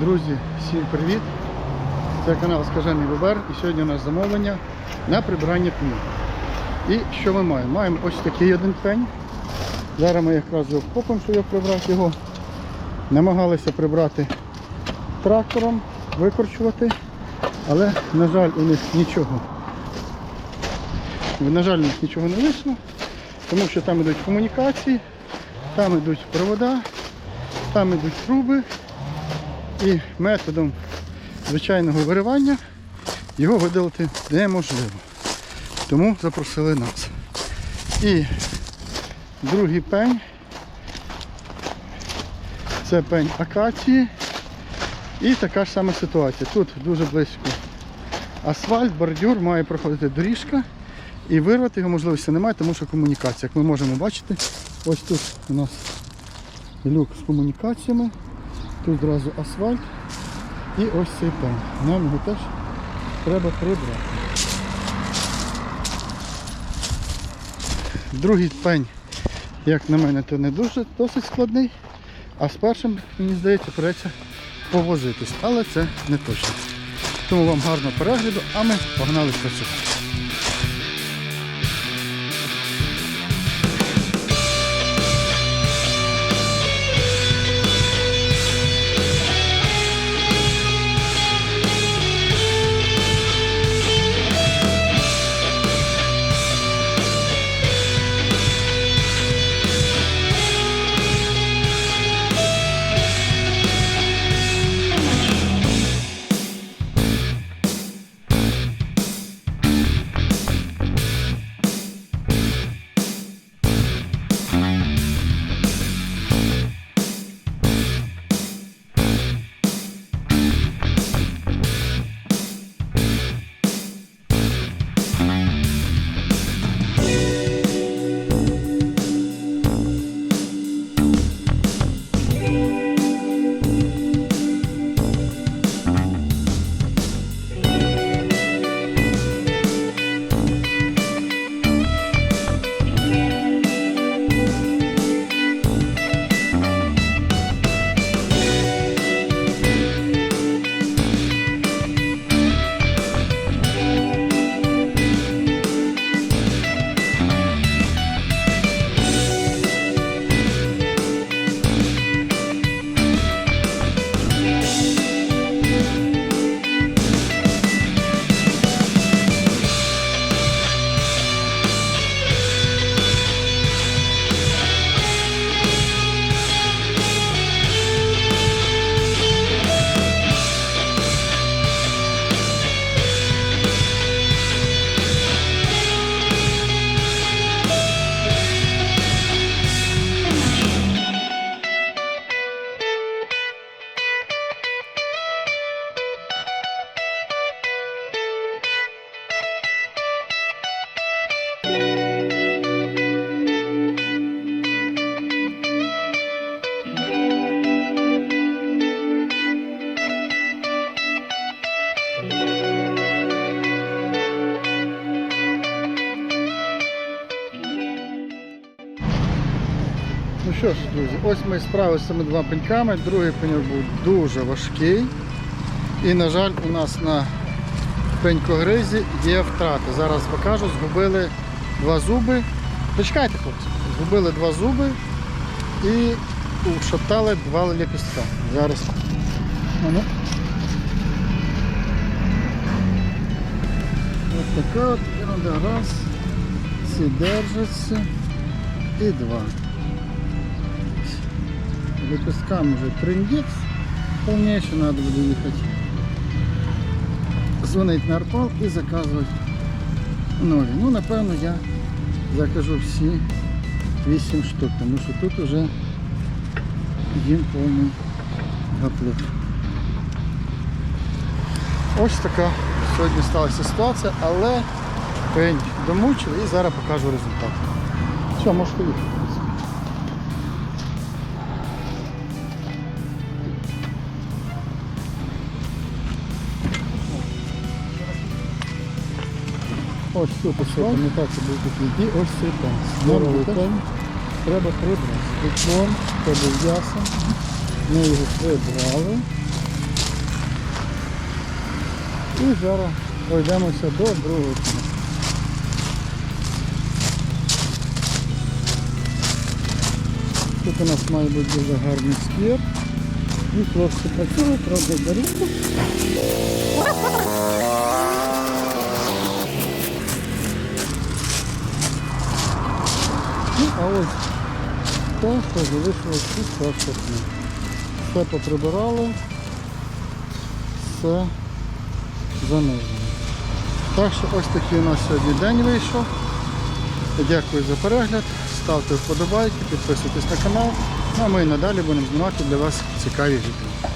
Друзі, всім привіт! Це канал Скажений Бобер і сьогодні у нас замовлення на прибирання пнів. І що ми маємо? Маємо ось такий один пень. Зараз ми якраз його вкопимо, щоб прибрати його. Намагалися прибрати трактором, викорчувати, але, на жаль, у них нічого. На жаль, у них нічого не вийшло, тому що там йдуть комунікації, там йдуть провода, там йдуть труби. І методом звичайного виривання його видалити неможливо. Тому запросили нас. І другий пень. Це пень акації. І така ж сама ситуація. Тут дуже близько асфальт, бордюр, має проходити доріжка. І вирвати його можливості немає, тому що комунікація. Як ми можемо бачити, ось тут у нас люк з комунікаціями. Тут одразу асфальт і ось цей пень. Нам його теж треба прибрати. Другий пень, як на мене, то не дуже досить складний, а з першим, мені здається, придеться повозитись. Але це не точно. Тому вам гарного перегляду, а ми погнали працювати. Ну що ж, друзі, ось ми справилися з цими двома пеньками. Другий пеньок був дуже важкий. І, на жаль, у нас на пенькогризі є втрати. Зараз покажу, згубили два зуби. Почекайте, хлопці, згубили два зуби і ушатали два лепістка. Зараз. Ну. Ось така. Раз. Ці держаться. І два. Лепесткам уже трындец полнейший надо буде їхати. Дзвонить на арпал і заказувати нові. Ну, напевно, я закажу всі 8 штук, тому що тут вже їм повний гаплик. Ось така сьогодні сталася ситуація, але пень домучили і зараз покажу результат. Все, можете їхати. Ось тут ось комутація був такий. І ось цей пень. Здоровий пень. Треба прибрати. Диплом, це був ясен. Ми його прибрали. І зараз пройдемося до другого кіна. Тут у нас має бути дуже гарний сквер. І хлопці працюють, роблять доріжку. А ось те, що залишилось тут перша дня. Все поприбирали, все занижено. Так що ось такий у нас сьогодні день вийшов. Дякую за перегляд. Ставте вподобайки, підписуйтесь на канал. Ну, а ми і надалі будемо знімати для вас цікаві відео.